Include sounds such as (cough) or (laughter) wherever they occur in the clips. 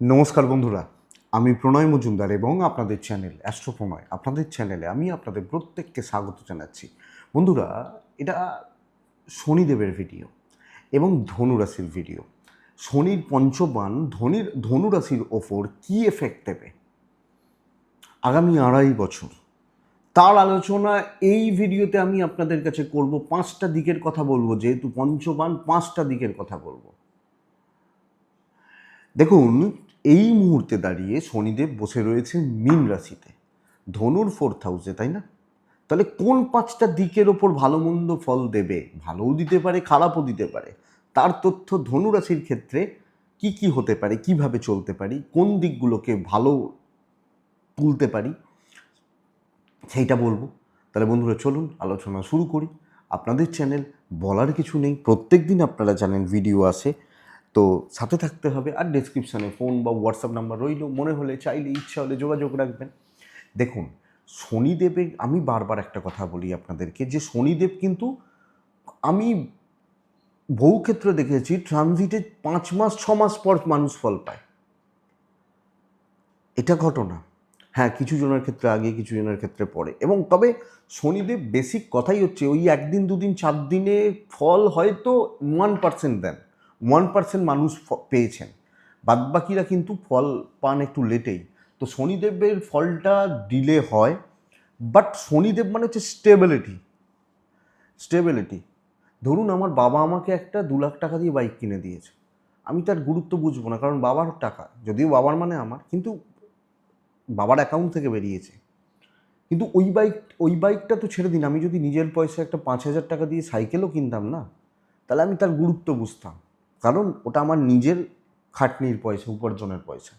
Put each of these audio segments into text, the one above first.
নমস্কার বন্ধুরা, আমি প্রণয় মজুমদার এবং আপনাদের চ্যানেল অ্যাস্ট্রো প্রণয় আপনাদের চ্যানেলে আমি আপনাদের প্রত্যেককে স্বাগত জানাচ্ছি। বন্ধুরা, এটা শনিদেবের ভিডিও এবং ধনুরাশির ভিডিও। শনির পঞ্চবান ধনির, ধনুরাশির ওপর কী এফেক্ট দেবে? আগামী আড়াই বছর। তার আলোচনা এই ভিডিওতে আমি আপনাদের কাছে করব। পাঁচটা দিকের কথা বলব, যেহেতু পঞ্চবান পাঁচটা দিকের কথা বলব। দেখুন এই মুহূর্তে দাঁড়িয়ে শনিদেব বসে রয়েছে মীন রাশিতে। ধনুর ফোর্থ হাউসে তাই না? তাহলে কোন পাঁচটা দিকের ওপর ভালো মন্দ ফল দেবে? ভালোও দিতে পারে, খারাপও দিতে পারে। তার তথ্য ধনু রাশির ক্ষেত্রে কি কি হতে পারে, কীভাবে চলতে পারি, কোন দিকগুলোকে ভালো তুলতে পারি, সেইটা বলব। তাহলে বন্ধুরা, চলুন আলোচনা শুরু করি। আপনাদের চ্যানেল বলার কিছু নেই। প্রত্যেক দিন আপনারা জানেন ভিডিও আসে। তো সাথে থাকতে হবে আর ডেসক্রিপশানে ফোন বা হোয়াটসঅ্যাপ নাম্বার রইল। মনে হলে, চাইলে, ইচ্ছা হলে যোগাযোগ রাখবেন। দেখুন শনিদেবে আমি বারবার একটা কথা বলি আপনাদেরকে যে শনিদেব কিন্তু আমি বহু ক্ষেত্রে দেখেছি ট্রানজিটে পাঁচ মাস, ছ মাস পর মানুষ ফল পায়। এটা ঘটনা। হ্যাঁ কিছু জনের ক্ষেত্রে আগে, কিছু জনের ক্ষেত্রে পরে। এবং তবে শনিদেব বেসিক কথাই হচ্ছে, ওই একদিন, দুদিন, চার দিনে ফল হয়তো ওয়ান পার্সেন্ট দেন। ওয়ান পার্সেন্ট মানুষ পেয়েছেন। বাদবাকিরা কিন্তু ফল পান একটু লেটেই। তো শনিদেবের ফলটা ডিলে হয় বাট শনিদেব মানে হচ্ছে স্টেবিলিটি স্টেবিলিটি ধরুন আমার বাবা আমাকে একটা দু লাখ টাকা দিয়ে বাইক কিনে দিয়েছে। আমি তার গুরুত্ব বুঝব না, কারণ বাবার টাকা। যদিও বাবার মানে আমার, কিন্তু বাবার অ্যাকাউন্ট থেকে বেরিয়েছে। কিন্তু ওই বাইক ওই বাইকটা তো ছেড়ে দিন। আমি যদি নিজের পয়সা একটা পাঁচ হাজার টাকা দিয়ে সাইকেলও কিনতাম না, তাহলে আমি তার গুরুত্ব বুঝতাম। কারণ ওটা আমার নিজের খাটনির পয়সা, উপার্জনের পয়সা।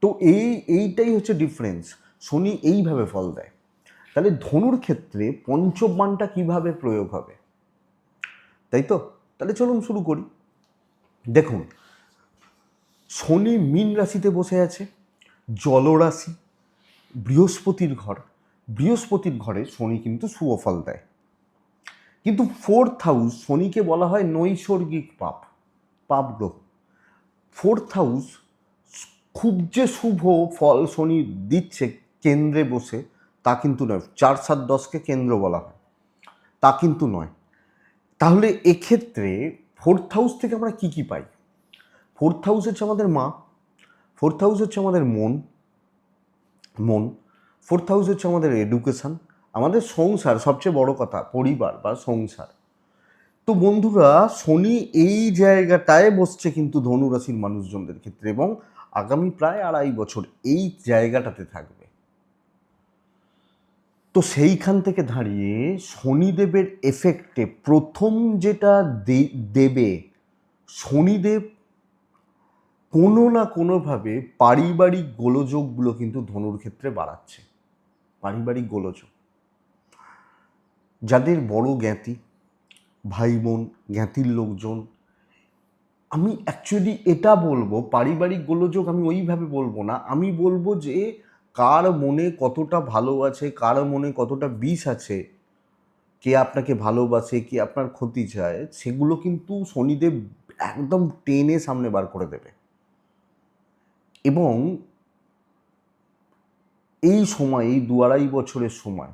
তো এই, এইটাই হচ্ছে ডিফারেন্স শনি এইভাবে ফল দেয়। তাহলে ধনুর ক্ষেত্রে পঞ্চবানটা কীভাবে প্রয়োগ হবে? তাই তো? তাহলে চলুন শুরু করি। দেখুন, শনি মীন রাশিতে বসে আছে, জলরাশি, বৃহস্পতির ঘর। বৃহস্পতির ঘরে শনি কিন্তু শুভ ফল দেয়। কিন্তু ফোর্থ হাউস শনিকে বলা হয় নৈসর্গিক পাপ। গ্রহ ফোর্থ হাউস খুব যে শুভ ফল শনি দিচ্ছে কেন্দ্রে বসে, তা কিন্তু নয়। চার, সাত, দশকে কেন্দ্র বলা হয়। তা কিন্তু নয়। তাহলে এক্ষেত্রে ফোর্থ হাউস থেকে আমরা কি কি পাই? ফোর্থ হাউস হচ্ছে আমাদের মা। ফোর্থ হাউস হচ্ছে আমাদের মন। মন। ফোর্থ হাউস হচ্ছে আমাদের এডুকেশান আমাদের সংসার, সবচেয়ে বড় কথা, পরিবার বা সংসার। তো বন্ধুরা, শনি এই জায়গাটায় বসছে কিন্তু ধনুরাশির মানুষজনদের ক্ষেত্রে এবং আগামী প্রায় আড়াই বছর এই জায়গাটাতে থাকবে। তো সেইখান থেকে দাঁড়িয়ে শনিদেবের এফেক্টে প্রথম যেটা দেবে শনিদেব, কোনো না কোনোভাবে পারিবারিক গোলযোগগুলো কিন্তু ধনুর ক্ষেত্রে বাড়াচ্ছে। পারিবারিক গোলযোগ। যাদের বড় জ্ঞাতি ভাই বোন জ্ঞাতির লোকজন। আমি অ্যাকচুয়ালি এটা বলব, পারিবারিক গোলযোগ আমি ওইভাবে বলব না। আমি বলব যে, কার মনে কতটা ভালো আছে, কার মনে কতটা বিষ আছে, কে আপনাকে ভালোবাসে, কে আপনার ক্ষতি চায়, সেগুলো কিন্তু শনিদেব একদম টেনে সামনে বার করে দেবে। এবং এই সময়, এই দু আড়াই বছরের সময়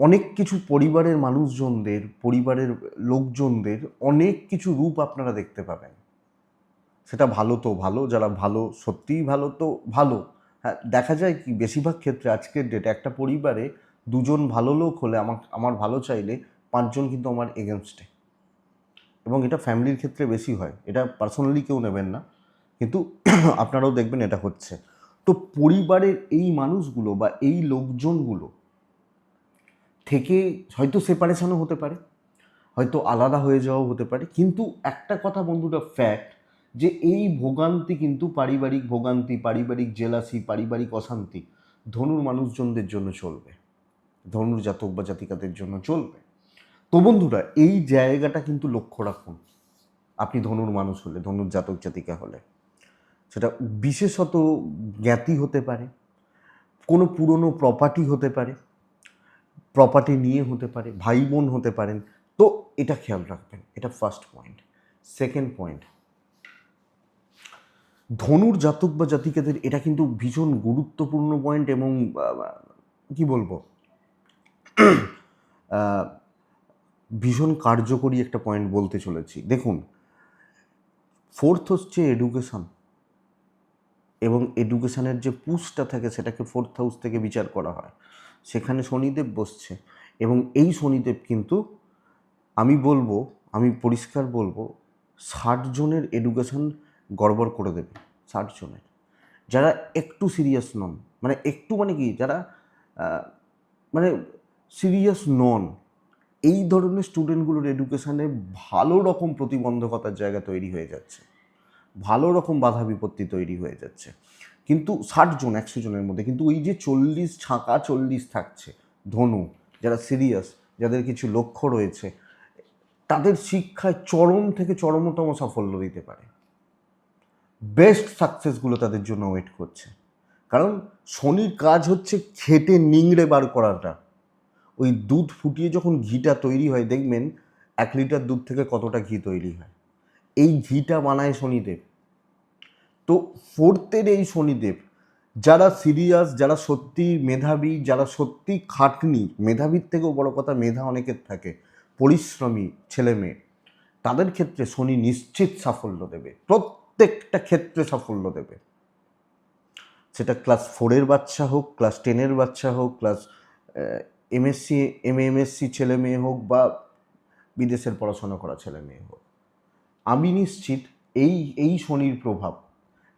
অনেক কিছু পরিবারের মানুষজনদের, পরিবারের লোকজনদের অনেক কিছু রূপ আপনারা দেখতে পাবেন। সেটা ভালো তো ভালো, যারা ভালো সত্যিই ভালো তো ভালো। হ্যাঁ দেখা যায় কি বেশিরভাগ ক্ষেত্রে আজকের ডেটে একটা পরিবারে দুজন ভালো লোক হলে আমার আমার ভালো চাইলে পাঁচজন কিন্তু আমার এগেনস্টে এবং এটা ফ্যামিলির ক্ষেত্রে বেশি হয়, এটা পার্সোনালি কেউ নেবেন না, কিন্তু (clears throat) আপনারাও দেখবেন এটা হচ্ছে। তো পরিবারের এই মানুষগুলো বা এই লোকজনগুলো থেকে হয়তো সেপারেশনও হতে পারে, হয়তো আলাদা হয়ে যাওয়াও হতে পারে। কিন্তু একটা কথা বন্ধুটা ফ্যাক্ট যে এই ভোগান্তি কিন্তু পারিবারিক ভোগান্তি, পারিবারিক জেলাসি পারিবারিক অশান্তি ধনুর মানুষজনদের জন্য চলবে। ধনুর জাতক বা জাতিকাদের জন্য চলবে। তো বন্ধুরা, এই জায়গাটা কিন্তু লক্ষ্য রাখুন। আপনি ধনুর মানুষ হলে, ধনুর জাতক জাতিকা হলে। সেটা বিশেষত জ্ঞাতি হতে পারে, কোনো পুরনো প্রপার্টি হতে পারে। প্রপার্টি নিয়ে হতে পারে, ভাই বোন হতে পারেন, তো এটা খেয়াল রাখবেন, এটা ফার্স্ট পয়েন্ট সেকেন্ড পয়েন্ট ধনুর জাতক বা জাতিকাদের এটা কিন্তু ভীষণ গুরুত্বপূর্ণ পয়েন্ট এবং কি বলব? (clears throat) ভীষণ কার্যকরী একটা পয়েন্ট বলতে চলেছি। দেখুন ফোর্থ হচ্ছে এডুকেশন এবং এডুকেশানের যে পুষটা থাকে, সেটাকে ফোর্থ হাউস থেকে বিচার করা হয়। সেখানে শনিদেব বসছে। এবং এই শনিদেব কিন্তু আমি বলব, আমি পরিষ্কার বলব, ষাট জনের এডুকেশন গড়বড় করে দেবে, ষাট জনের। যারা একটু সিরিয়াস নন মানে একটু মানে কি, যারা মানে সিরিয়াস নন, এই ধরনের স্টুডেন্টগুলোর এডুকেশানে ভালো রকম প্রতিবন্ধকতার জায়গা তৈরি হয়ে যাচ্ছে। ভালো রকম বাধা বিপত্তি তৈরি হয়ে যাচ্ছে। কিন্তু ষাট জন, একশো জনের মধ্যে। কিন্তু ওই যে চল্লিশ ছাঁকা, চল্লিশ থাকছে, ধনু, যারা সিরিয়াস যাদের কিছু লক্ষ্য রয়েছে, তাদের শিক্ষায় চরম থেকে চরমতম সাফল্য দিতে পারে। বেস্ট সাকসেসগুলো তাদের জন্য ওয়েট করছে। কারণ শনির কাজ হচ্ছে খেটে নিংড়ে বার করাটা। ওই দুধ ফুটিয়ে যখন ঘিটা তৈরি হয়, দেখবেন এক লিটার দুধ থেকে কতটা ঘি তৈরি হয়? এই ঘিটা বানায় শনিদেব। তো ফোর্থের এই শনিদেব, যারা সিরিয়াস যারা সত্যি মেধাবী, যারা সত্যি খাটনি, মেধাবীর থেকেও বড় কথা মেধা অনেকের থাকে, পরিশ্রমী ছেলে মেয়ে, তাদের ক্ষেত্রে শনি নিশ্চিত সাফল্য দেবে, প্রত্যেকটা ক্ষেত্রে সাফল্য দেবে। সেটা ক্লাস ফোরের বাচ্চা হোক ক্লাস টেনের বাচ্চা হোক ক্লাস এমএসসি এম এমএসসি ছেলে মেয়ে হোক বা বিদেশের পড়াশোনা করা ছেলে মেয়ে হোক। আমি নিশ্চিত এই এই শনির প্রভাব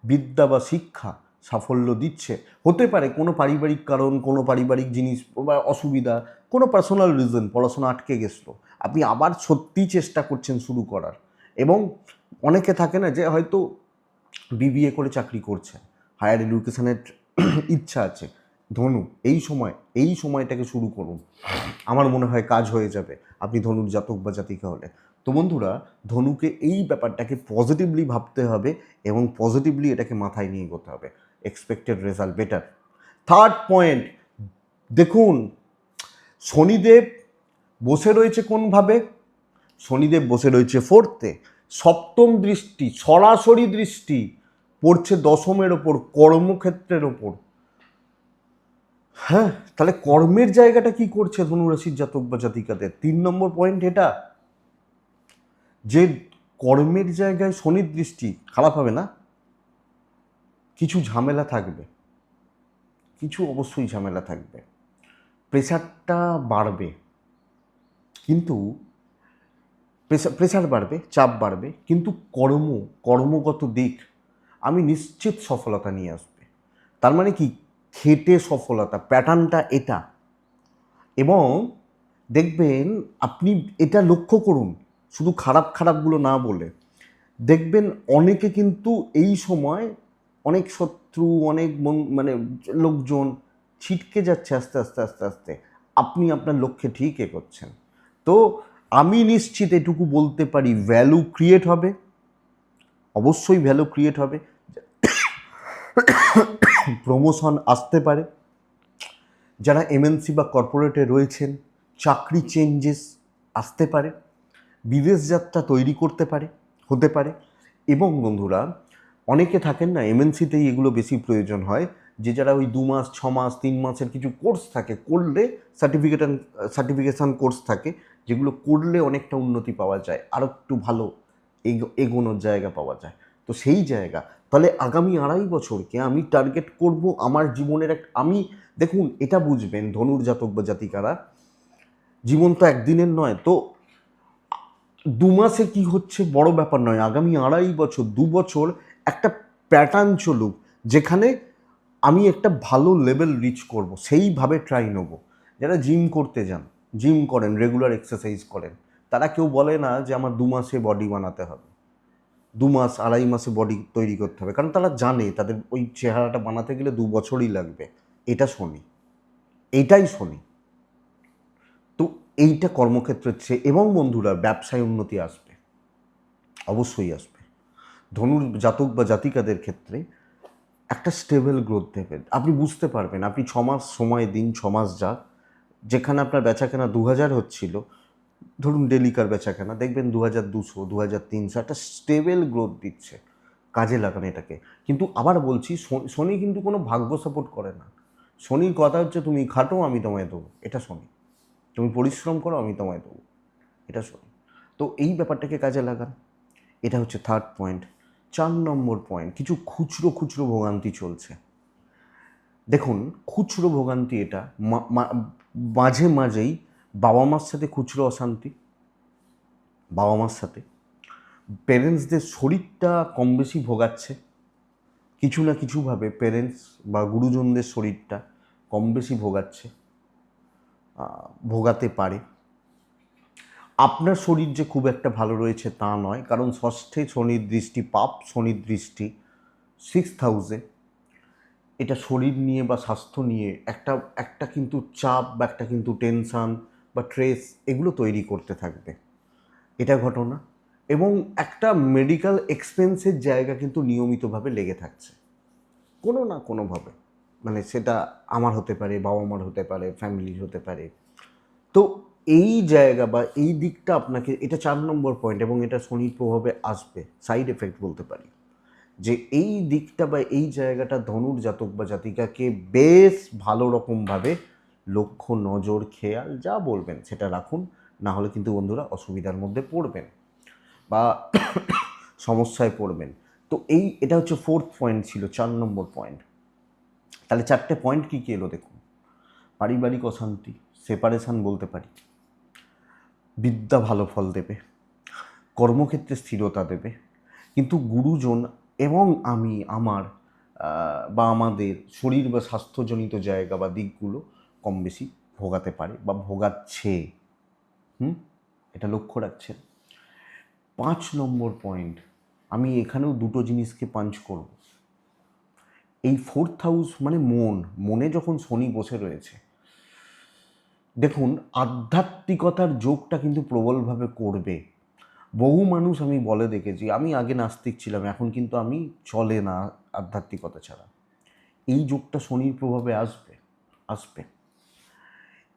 বিদ্যা বা শিক্ষা সাফল্য দিচ্ছে। হতে পারে কোনো পারিবারিক কারণ, কোনো পারিবারিক জিনিস বা অসুবিধা, কোনো পার্সোনাল রিজন পড়াশোনা আটকে গেছিল। আপনি আবার সত্যি চেষ্টা করছেন শুরু করার। এবং অনেকে থাকে না যে হয়তো বিবিএ করে চাকরি করছে হায়ার এডুকেশানের ইচ্ছা আছে। ধনু, এই সময়, এই সময়টাকে শুরু করুন। আমার মনে হয় কাজ হয়ে যাবে। আপনি ধনুর জাতক বা জাতিকা হলে। তো বন্ধুরা, ধনুকে এই ব্যাপারটাকে পজিটিভলি ভাবতে হবে এবং পজিটিভলি এটাকে মাথায় নিয়ে এগোতে হবে। Expected result better third point দেখুন, শনিদেব বসে রয়েছে কোনভাবে? শনিদেব বসে রয়েছে ফোর্থে সপ্তম দৃষ্টি, সরাসরি দৃষ্টি পড়ছে দশমের ওপর, কর্মক্ষেত্রের ওপর। হ্যাঁ তাহলে কর্মের জায়গাটা কি করছে ধনুরাশির জাতক বা জাতিকাদের? তিন নম্বর পয়েন্ট এটা। যে কর্মের জায়গায় শনির দৃষ্টি খারাপ হবে না, কিছু ঝামেলা থাকবে। কিছু অবশ্যই ঝামেলা থাকবে। প্রেশারটা বাড়বে। কিন্তু প্রেশার প্রেশার বাড়বে, চাপ বাড়বে। কিন্তু কর্ম, কর্মগত দিক আমি নিশ্চিত সফলতা নিয়ে আসবে। তার মানে কি? খেটে সফলতা, প্যাটার্নটা এটা। এবং দেখবেন আপনি এটা লক্ষ্য করুন শুধু খারাপ খারাপগুলো না বলে, দেখবেন অনেকে কিন্তু এই সময় অনেক শত্রু, অনেক মানে লোকজন ছিটকে যাচ্ছে আস্তে আস্তে আস্তে আস্তে। আপনি আপনার লক্ষ্যে ঠিক এগোচ্ছেন। তো আমি নিশ্চিত এটুকু বলতে পারি ভ্যালু ক্রিয়েট হবে। অবশ্যই ভ্যালু ক্রিয়েট হবে। প্রমোশন আসতে পারে। যারা এমএনসি বা কর্পোরেটে রয়েছেন, চাকরি চেঞ্জেস আসতে পারে। বিদেশ যাত্রা তৈরি করতে পারে, হতে পারে। এবং বন্ধুরা, অনেকে থাকেন না এমএনসিতেই এগুলো বেশি প্রয়োজন হয়, যে যারা ওই দু মাস, ছ মাস, তিন মাসের কিছু কোর্স থাকে, করলে সার্টিফিকেশন সার্টিফিকেশান কোর্স থাকে, যেগুলো করলে অনেকটা উন্নতি পাওয়া যায় আরও একটু ভালো এগো- এগোনোর জায়গা পাওয়া যায়। তো সেই জায়গা। তাহলে আগামী আড়াই বছরকে আমি টার্গেট করব আমার জীবনের এক, আমি, দেখুন, এটা বুঝবেন ধনুর জাতক বা জাতিকারা, জীবন তো একদিনের নয়, তো দু মাসে কি হচ্ছে বড় ব্যাপার নয়। আগামী আড়াই বছর, দু বছর একটা প্যাটার্ন চলুক যেখানে আমি একটা ভালো লেভেল রিচ করব, সেইভাবে ট্রাই নেব। যারা জিম করতে যান জিম করেন রেগুলার এক্সারসাইজ করেন, তারা কেউ বলে না যে আমার দু মাসে বডি বানাতে হবে। দু মাস, আড়াই মাসে বডি তৈরি করতে হবে। কারণ তারা জানে, তাদের ওই চেহারাটা বানাতে গেলে দু বছরই লাগবে। এটা শনি। এটাই শনি। এইটা কর্মক্ষেত্রের চেয়ে এবং বন্ধুরা, ব্যবসায় উন্নতি আসবে। অবশ্যই আসবে। ধনুর জাতক বা জাতিকাদের ক্ষেত্রে একটা স্টেবল গ্রোথ দেবে আপনি বুঝতে পারবেন, আপনি ছ মাস সময় দিন, ছ মাস যাক। যেখানে আপনার বেচাকেনা দু হাজার হচ্ছিল, ধরুন ডেলিকার বেচাকেনা, দেখবেন দু হাজার দুশো দু হাজার তিনশো একটা স্টেবল গ্রোথ দিচ্ছে, কাজে লাগান এটাকে। কিন্তু আবার বলছি শনি কিন্তু কোনো ভাগ্য সাপোর্ট করে না। শনির কথা হচ্ছে, তুমি খাটো, আমি তোমায় দেবো। এটা শনি। তুমি পরিশ্রম করো, আমি তোমায় দেবো। এটা শোনো। তো এই ব্যাপারটাকে কাজে লাগান। এটা হচ্ছে থার্ড পয়েন্ট চার নম্বর পয়েন্ট কিছু খুচরো খুচরো ভোগান্তি চলছে। দেখুন, খুচরো ভোগান্তি এটা মাঝে মাঝেই বাবা মার সাথে খুচরো অশান্তি, বাবা মার সাথে। প্যারেন্টসদের শরীরটা কম বেশি ভোগাচ্ছে। কিছু না কিছুভাবে প্যারেন্টস বা গুরুজনদের শরীরটা কম বেশি ভোগাচ্ছে। ভোগাতে পারে। আপনার শরীর যে খুব একটা ভালো রয়েছে তা নয়, কারণ ষষ্ঠে শনির দৃষ্টি পাপ, শনির দৃষ্টি সিক্স হাউসে এটা শরীর নিয়ে বা স্বাস্থ্য নিয়ে একটা একটা কিন্তু চাপ বা একটা কিন্তু টেনশান বা ট্রেস এগুলো তৈরি করতে থাকবে। এটা ঘটনা। এবং একটা মেডিকেল এক্সপেন্সের জায়গা কিন্তু নিয়মিতভাবে লেগে থাকছে। কোনো না কোনোভাবে। মানে সেটা আমার হতে পারে বাবা মার হতে পারে ফ্যামিলির হতে পারে। তো এই জায়গা বা এই দিকটা আপনাকে, এটা চার নম্বর পয়েন্ট এবং এটা শনির প্রভাবে আসবে সাইড এফেক্ট বলতে পারি। যে এই দিকটা বা এই জায়গাটা ধনুর জাতক বা জাতিকাকে বেশ ভালো রকমভাবে লক্ষ্য, নজর, খেয়াল যা বলবেন সেটা রাখুন, না হলে কিন্তু বন্ধুরা অসুবিধার মধ্যে পড়বেন বা (coughs) সমস্যায় পড়বেন। তো এই, এটা হচ্ছে ফোর্থ পয়েন্ট ছিল, চার নম্বর পয়েন্ট তাহলে চারটে পয়েন্ট কী কী এলো দেখুন। পারিবারিক অশান্তি সেপারেশান বলতে পারি। বিদ্যা ভালো ফল দেবে, কর্মক্ষেত্রে স্থিরতা দেবে। কিন্তু গুরুজন এবং আমি, আমার বা আমাদের শরীর বা স্বাস্থ্যজনিত জায়গা বা দিকগুলো কম বেশি ভোগাতে পারে বা ভোগাচ্ছে। হুম? এটা লক্ষ্য রাখছেন। পাঁচ নম্বর পয়েন্ট আমি এখানেও দুটো জিনিসকে পাঞ্চ করব। এই ফোর্থ হাউস মানে মন, মনে যখন শনি বসে রয়েছে, দেখুন আধ্যাত্মিকতার যোগটা কিন্তু প্রবলভাবে করবে। বহু মানুষ আমি বলে দেখেছি, আমি আগে নাস্তিক ছিলাম, এখন কিন্তু আমি চলে না আধ্যাত্মিকতা ছাড়া। এই যোগটা শনির প্রভাবে আসবে আসবে।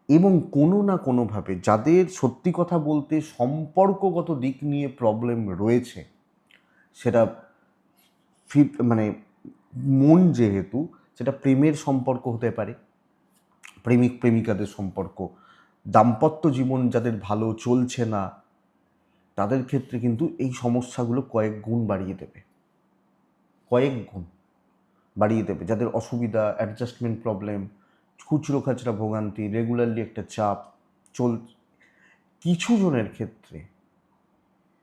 এবং কোনো না কোনোভাবে যাদের সত্যি কথা বলতে সম্পর্কগত দিক নিয়ে প্রবলেম রয়েছে, সেটা ফি- মানে মন যেহেতু, সেটা প্রেমের সম্পর্ক হতে পারে, প্রেমিক, প্রেমিকাদের সম্পর্ক। দাম্পত্য জীবন যাদের ভালো চলছে না, তাদের ক্ষেত্রে কিন্তু এই সমস্যাগুলো কয়েক গুণ বাড়িয়ে দেবে। কয়েক গুণ বাড়িয়ে দেবে। যাদের অসুবিধা অ্যাডজাস্টমেন্ট প্রবলেম খুচরো খাচরা ভোগান্তি রেগুলারলি একটা চাপ, চল, কিছু জনের ক্ষেত্রে,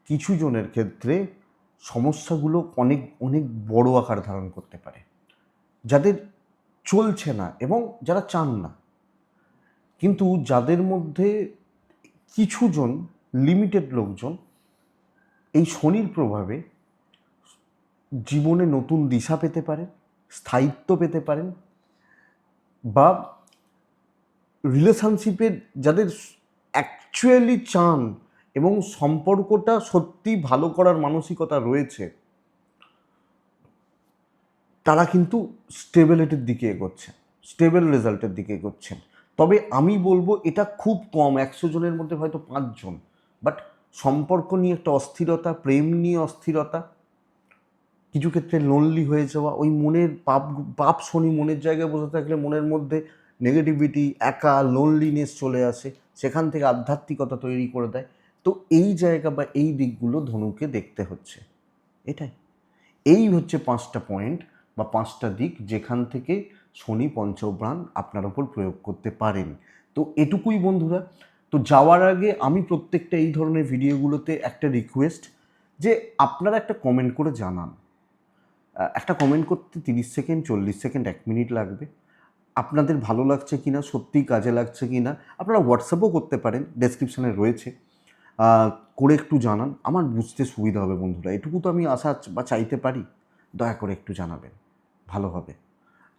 কিছু জনের ক্ষেত্রে সমস্যাগুলো অনেক অনেক বড় আকার ধারণ করতে পারে। যাদের চলছে না এবং যারা চান না। কিন্তু যাদের মধ্যে কিছুজন লিমিটেড লোকজন এই শনির প্রভাবে জীবনে নতুন দিশা পেতে পারেন, স্থায়িত্ব পেতে পারেন বা রিলেশনশিপের যাদের অ্যাকচুয়ালি চান এবং সম্পর্কটা সত্যি ভালো করার মানসিকতা রয়েছে, তারা কিন্তু স্টেবিলিটির দিকে এগোচ্ছে, স্টেবল রেজাল্টের দিকে এগোচ্ছেন তবে আমি বলব এটা খুব কম, একশো জনের মধ্যে হয়তো পাঁচজন। বাট সম্পর্ক নিয়ে একটা অস্থিরতা, প্রেম নিয়ে অস্থিরতা, কিছু ক্ষেত্রে লোনলি হয়ে যাওয়া, ওই মনের পাপ পাপ শনি মনের জায়গায় বসে থাকলে মনের মধ্যে নেগেটিভিটি একা লোনলিনেস চলে আসে, সেখান থেকে আধ্যাত্মিকতা তৈরি করে দেয়। তো এই জায়গা বা এই দিকগুলো ধনুকে দেখতে হচ্ছে। এটাই। এই হচ্ছে পাঁচটা পয়েন্ট বা পাঁচটা দিক যেখান থেকে শনি পঞ্চব্রাণ আপনার ওপর প্রয়োগ করতে পারেন। তো এটুকুই বন্ধুরা, তো যাওয়ার আগে আমি প্রত্যেকটা এই ধরনের ভিডিওগুলোতে একটা রিকোয়েস্ট যে আপনারা একটা কমেন্ট করে জানান। একটা কমেন্ট করতে তিরিশ সেকেন্ড, চল্লিশ সেকেন্ড, এক মিনিট লাগবে। আপনাদের ভালো লাগছে কি না সত্যিই কাজে লাগছে কি না আপনারা হোয়াটসঅ্যাপও করতে পারেন ডেসক্রিপশানে রয়েছে। করে একটু জানান। আমার বুঝতে সুবিধা হবে বন্ধুরা। এটুকু তো আমি আশা বা চাইতে পারি। দয়া করে একটু জানাবেন। ভালো হবে।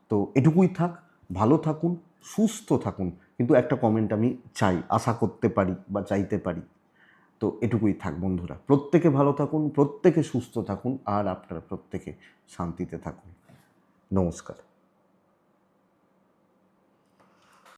তো এটুকুই থাক। ভালো থাকুন, সুস্থ থাকুন। কিন্তু একটা কমেন্ট আমি চাই, আশা করতে পারি বা চাইতে পারি। তো এটুকুই থাক বন্ধুরা। প্রত্যেকে ভালো থাকুন, প্রত্যেকে সুস্থ থাকুন, আর আপনারা প্রত্যেকে শান্তিতে থাকুন। নমস্কার।